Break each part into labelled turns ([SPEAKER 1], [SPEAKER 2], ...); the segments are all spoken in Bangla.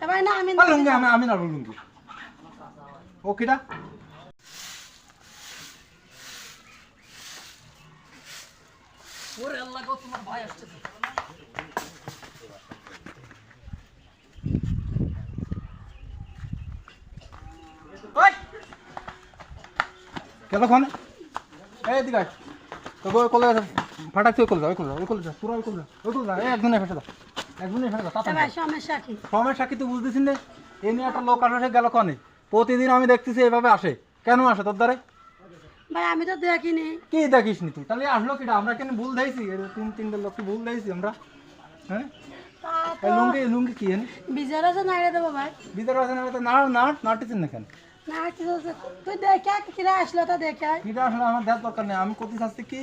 [SPEAKER 1] না আমি
[SPEAKER 2] লুঙ্গি আমি আমি নাড়বো লুঙ্গি। ও কিটা?
[SPEAKER 3] ওরে আল্লাহ গো তোমার ভাই আসছে তো। ওই!
[SPEAKER 2] গেল এই দিকে আয়। তোকে ওই কোলে ফাটাক তুই কোলে যা ওই কোলে যা, ওই কোলে যা পুরো ওই কোলে যা, ওই কোলে যা এই একজনে ফেসে দাও
[SPEAKER 1] এ সমস্যা কি
[SPEAKER 2] তুই বুঝতেছিস না এই নিয়ে একটা লোক আসে গেল কনে? প্রতিদিন আমি দেখতেছি এইভাবে আসে। কেন আসে তোর দ্বারে?
[SPEAKER 1] ভাই আমি তো দেখিনি।
[SPEAKER 2] কি দেখিস নি তুই? তাহলে আসলো কিটা? আমরা কেন ভুল দিয়েছি তিন তিনটে লোক কি ভুল দিয়েছি আমরা? হ্যাঁ? লুঙ্গি লুঙ্গি কি জানি
[SPEAKER 1] বিজার আছে নাইড়ে দেবো ভাই।
[SPEAKER 2] আছে না তো। কেন
[SPEAKER 1] তুই দেখে কিরা আসলো তা দেখে।
[SPEAKER 2] কিটা আসলে আমার দেখার দরকার নেই। আমি চাচ্ছি কি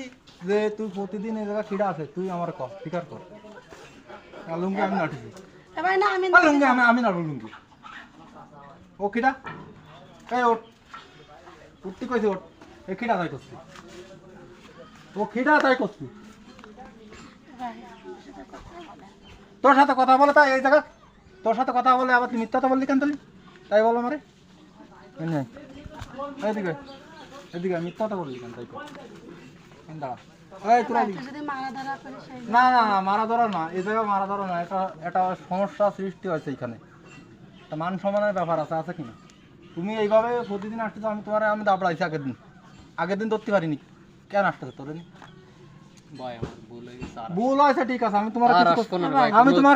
[SPEAKER 2] যে তুই প্রতিদিন এই জায়গায় খিড়া আছে তুই আমার কর স্বীকার কর। লুঙ্গি আমি নাটিছি
[SPEAKER 1] না আমি
[SPEAKER 2] লুঙ্গি আমি আমি নাড়বো লুঙ্গি ও খিড়া এই ওট। উঠতে কইছি ওট। এই খিড়া তাই করছি? ও তাই করছি? তোর সাথে কথা বলে তাই এই জায়গা? তোর সাথে কথা বলে আবার তুই মিথ্যাটা বললি কেন তুই তাই বলো আমারে। এই এদিকে এদিকে মিথ্যাটা বললি কেন তাই দাঁড়া। না না না মারা ধরা না এই জায়গায় মারা ধরা না এটা এটা সমস্যা সৃষ্টি হয়েছে এখানে। মান সম্মানের ব্যাপার আছে আছে কিনা? তুমি এইভাবে প্রতিদিন আসতেছো আমি তোমার আমি দাবড়াইছি আগের দিন। আগের দিন ধরতে পারিনি। কেন আসতেছো তোরে
[SPEAKER 3] ভুল হয়ে
[SPEAKER 2] হয়েছে ঠিক আছে। আমি তোমার আমি তোমার